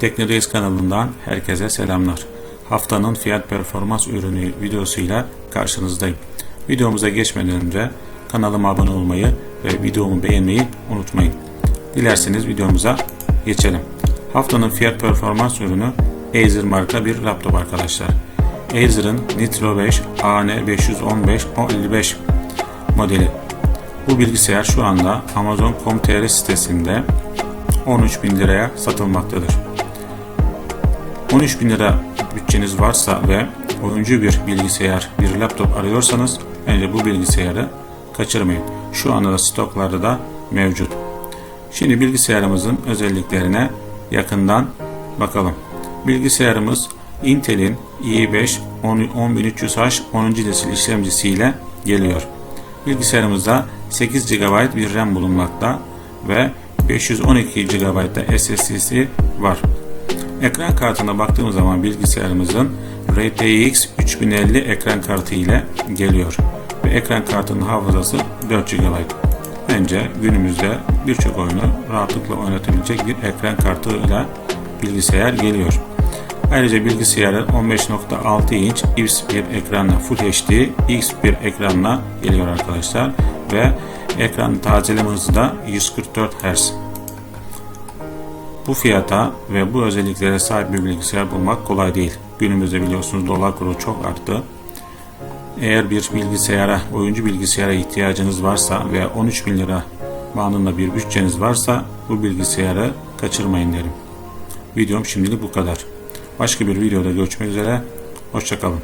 Teknoreis kanalından herkese selamlar. Haftanın fiyat performans ürünü videosuyla karşınızdayım. Videomuza geçmeden önce kanalıma abone olmayı ve videomu beğenmeyi unutmayın. Dilerseniz videomuza geçelim. Haftanın fiyat performans ürünü Acer marka bir laptop arkadaşlar. Acer'ın Nitro 5 AN515 55 modeli. Bu bilgisayar şu anda Amazon.com.tr sitesinde 13.000 liraya satılmaktadır. 13.000 lira bütçeniz varsa ve oyuncu bir bilgisayar, bir laptop arıyorsanız bence bu bilgisayarı kaçırmayın. Şu anda da stoklarda da mevcut. Şimdi bilgisayarımızın özelliklerine yakından bakalım. Bilgisayarımız Intel'in i5 10300H 10. nesil işlemcisiyle geliyor. Bilgisayarımızda 8 GB bir RAM bulunmakta ve 512 GB SSD'si var. Ekran kartına baktığımız zaman bilgisayarımızın RTX 3050 ekran kartı ile geliyor. Ve ekran kartının hafızası 4 GB. Bence günümüzde birçok oyunu rahatlıkla oynatabilecek bir ekran kartıyla bilgisayar geliyor. Ayrıca bilgisayarı 15.6 inç IPS bir ekranla Full HD X bir ekranla geliyor arkadaşlar ve ekran tazeleme hızı da 144 Hz. Bu fiyata ve bu özelliklere sahip bir bilgisayar bulmak kolay değil. Günümüzde biliyorsunuz dolar kuru çok arttı. Eğer bir bilgisayara, oyuncu bilgisayara ihtiyacınız varsa ve 13 bin lira bandında bir bütçeniz varsa bu bilgisayarı kaçırmayın derim. Videom şimdilik bu kadar. Başka bir videoda görüşmek üzere. Hoşçakalın.